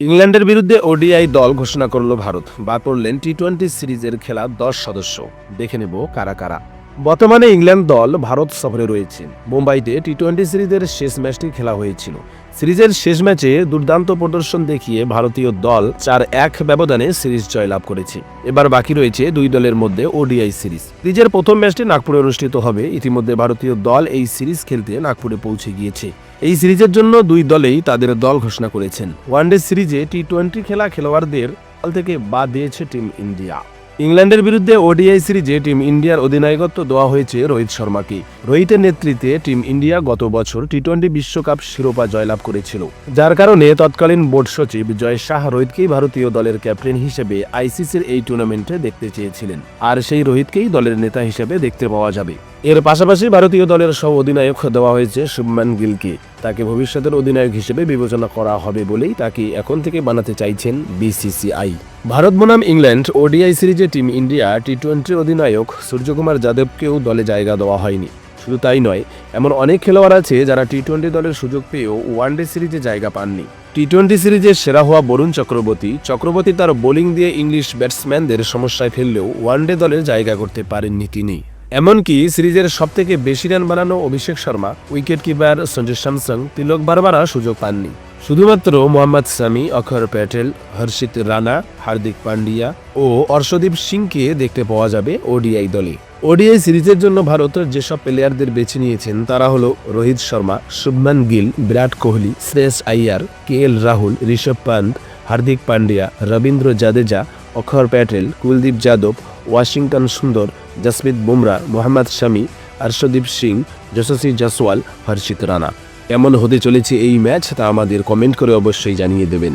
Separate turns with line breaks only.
ইংল্যান্ডের বিরুদ্ধে ওডিআই দল ঘোষণা করল ভারত, বা পড়লেন টি টোয়েন্টি সিরিজের খেলা দশ সদস্য। দেখে নেব কারা কারা। বর্তমানে ইংল্যান্ড দল ভারত সফরে রয়েছে। মুম্বাইতে টি টোয়েন্টি সিরিজের শেষ ম্যাচটি খেলা হয়েছিল। সিরিজের শেষ ম্যাচে দুর্দান্ত প্রদর্শন দেখিয়ে ভারতীয় দল চার এক ব্যবধানে সিরিজ জয়লাভ করেছে। এবার বাকি রয়েছে দুই দলের মধ্যে ওডিআই সিরিজ। সিরিজের প্রথম ম্যাচটি নাগপুরে অনুষ্ঠিত হবে। ইতিমধ্যে ভারতীয় দল এই সিরিজ খেলতে নাগপুরে পৌঁছে গিয়েছে। এই সিরিজের জন্য দুই দলেই তাদের দল ঘোষণা করেছেন। ওয়ানডে সিরিজে টি টোয়েন্টি খেলা খেলোয়াড়দের দল থেকে বাদ দিয়েছে টিম ইন্ডিয়া। ইংল্যান্ডের বিরুদ্ধে ওডিআই সিরিজে টিম ইন্ডিয়ার অধিনায়কত্ব দেওয়া হয়েছে রোহিত শর্মাকে। রোহিতের নেতৃত্বে টিম ইন্ডিয়া গত বছর টি টোয়েন্টি বিশ্বকাপ শিরোপা জয়লাভ করেছিল। যার কারণে তৎকালীন বোর্ড সচিব জয় শাহ রোহিতকেই ভারতীয় দলের ক্যাপ্টেন হিসেবে আইসিসির এই টুর্নামেন্টে দেখতে চেয়েছিলেন। আর সেই রোহিতকেই দলের নেতা হিসেবে দেখতে পাওয়া যাবে। এর পাশাপাশি ভারতীয় দলের সহ অধিনায়ক দেওয়া হয়েছে শুভমান গিলকে। তাকে ভবিষ্যতের অধিনায়ক হিসেবে বিবেচনা করা হবে বলেই তাকে এখন থেকে বানাতে চাইছেন বিসিসিআই। ভারত বনাম ইংল্যান্ড ওডিআই সিরিজে টিম ইন্ডিয়া টি টোয়েন্টি অধিনায়ক সূর্যকুমার যাদবকেও দলে জায়গা দেওয়া হয়নি। শুধু তাই নয়, এমন অনেক খেলোয়াড় আছে যারা টি টোয়েন্টি দলের সুযোগ পেয়েও ওয়ানডে সিরিজে জায়গা পাননি। টি টোয়েন্টি সিরিজে সেরা হওয়া বরুণ চক্রবর্তী চক্রবর্তী তার বোলিং দিয়ে ইংলিশ ব্যাটসম্যানদের সমস্যায় ফেললেও ওয়ানডে দলের জায়গা করতে পারেননি তিনি। এমনকি সিরিজের সবথেকে বেশি রান বানানো Abhishek Sharma, wicket keeper Sanju Samson Tilak Barbara সুযোগ পাননি। শুধুমাত্র মোহাম্মদ সামি, অক্ষর প্যাটেল, হর্ষিত রানা, হার্দিক পান্ডিয়া ও অর্শদীপ সিংকে দেখতে পাওয়া যাবে ওডিআই দলে। ওডিআই সিরিজের জন্য ভারতের যেসব প্লেয়ারদের বেছে নিয়েছেন তারা হলো রোহিত শর্মা, শুভমান গিল, বিরাট কোহলি, শ্রেয়স আইয়ার কে এল রাহুল, ঋষভ পান্ত, হার্দিক পান্ডিয়া, রবীন্দ্র জাদেজা অক্ষর প্যাটেল, কুলদীপ যাদব, ওয়াশিংটন সুন্দর জাসমিত বুমরা, মোহাম্মদ শামি হর্ষদীপ সিং, যশস্বী জাসওয়াল হর্ষিত রানা। কেমন হতে চলেছে এই ম্যাচ তা আমাদের কমেন্ট করে অবশ্যই জানিয়ে দেবেন।